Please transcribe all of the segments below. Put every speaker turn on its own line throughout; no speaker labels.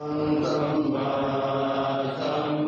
Antam
Vasam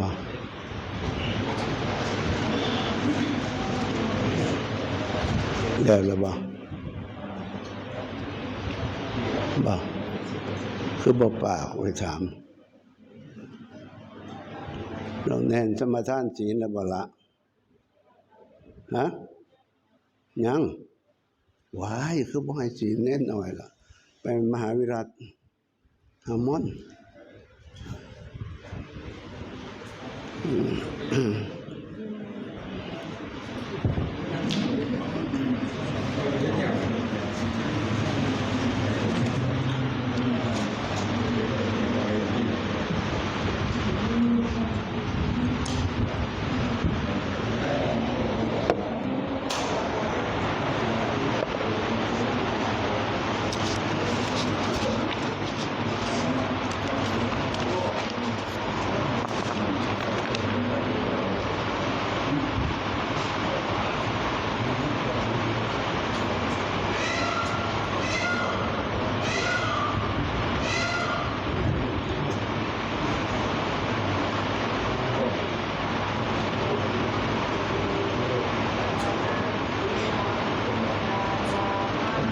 บ่แล้วแล้วบ่บ่คือบ่ปากไว้ถามเราแน่นสมาทานศีลแล้วบ่ละฮะยังวายคือบ่ให้ศีลแน่นหน่อยล่ะ ไปมหาวิรัตหามอน ด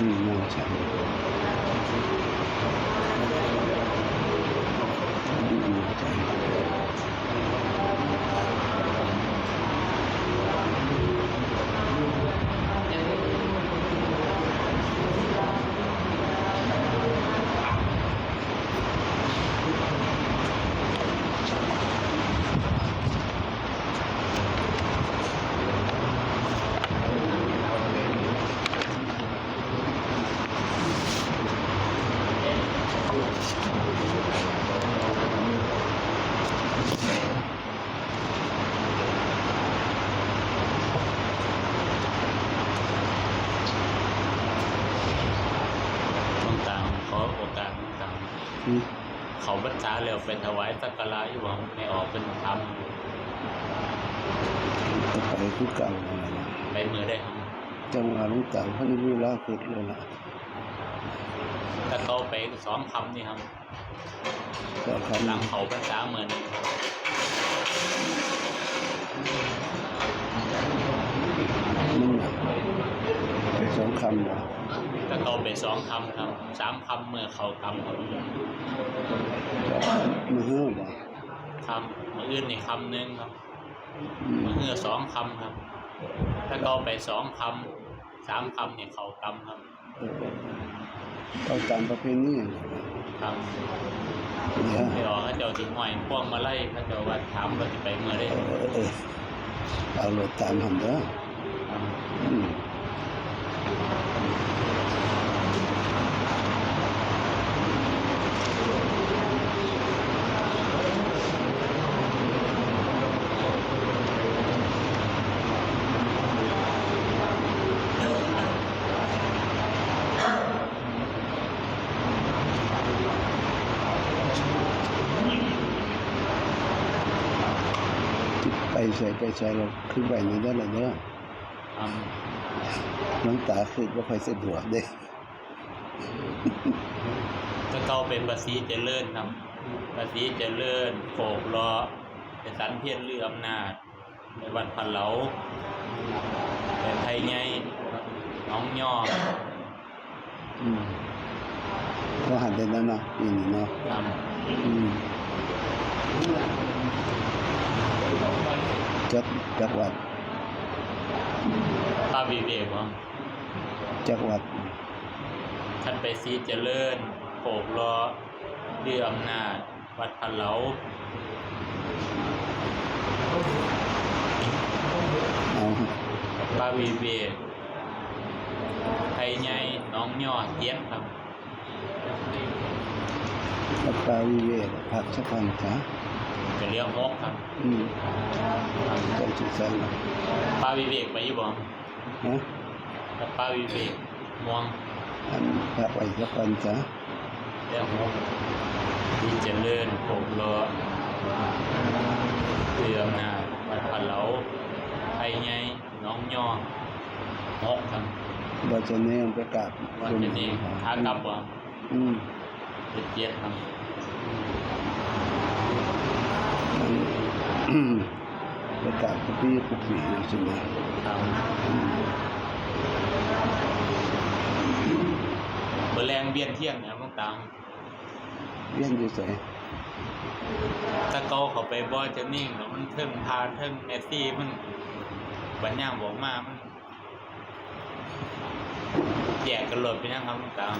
ีงามฉันดีงามฉัน
หลวงตาขอโอกาสหลวงตา
อืม
เขาบรรษา แล้วเป็นถวายสักการะอยู่บ่ไม่ออกเป็นธรรม
จะไปคือเก่าอะไรนะ
ไปมือได้ครับ
จังหวะหลุงเต่าเขาจะมีลาคิดเลยล่ะ
ถ้าเขาไปสองคำนี่ครับ
ก็คำ
หลังเขาบรรษาเหมือน
มึงน่ะไปสองคำนะ
ถ้าเขาไปสองคำครับสามคำเมื่อเขาคำครับ
มือเฮือบ่
คำมืออื่นนี่คำหนึ่งครับ
อืม
มือเหือสองคำครับ ถ้าเขาไปสองคำสามคำเนี่ยเขาคำครับ
เออเอาตามประเพณีน่ะ
ครับ
เนี่ย
ไปออกเขาเจ้าถึงหอยพวงมาไล่เขาเจ้าว่าถามว่าจะไปเมื่อได้
เออเออเออเอารถตามหันเด้อ ใส่ไปใส่เราขึ้นไปนี่ได้เลยเด้อ
ครับ
น้องตาคือว่าค่อยสะดวกเด้
ถ้าเขาเป็นภาษีเจริญครับภาษีเจริญโขกล้อไปสันเพียรเรืออำนาจ ในวัดพันเหลาแต่ไทยไงน้องย่อ
อืมก็หันได้แล้วเนาะปีนี้เนาะ
ครับ
อืม จักจักวัด
ป้าวิเวกว่า
จักวัด
ท่านไปซีเจริญโขกล้อเรืออำนาจ วัดพันเหลา
เอา
ป้าวิเวกไทยไงน้องย่อเตี้ยนครับ
วัดป่าวิเวกพักสักวันจ้ะ
เป็นเรื่องงกครับ
อืมใจศึกษาเนาะ
ป้าวิเวกไปอยู่บ่
ฮะ
กับป้าวิเวกม่วง
อันพักไว้สักวันจ้ะ
เรื่องงกดีเจริญโขกล้อเรืออำนาจวัดพันเหลาไทยไงน้องย่องกครับ
บ่จะแนมไปกราบ
วันจะนี้ขากลับบ่
อืม
เป็นเจ็ดครับ
มัน ประกาศกุปีกุปีใช่ไหม
ครับเบอร์แรงเบียนเที่ยงเนี่ยต้องตาม
เรียนอยู่ไส
ถ้าเกาเขาไปบอยจะนิ่งแล้วมันเทิงพาเทิงเมสซี่มันบัญญัติบอกมามันแยกกันหลดไปนะครับต้องตาม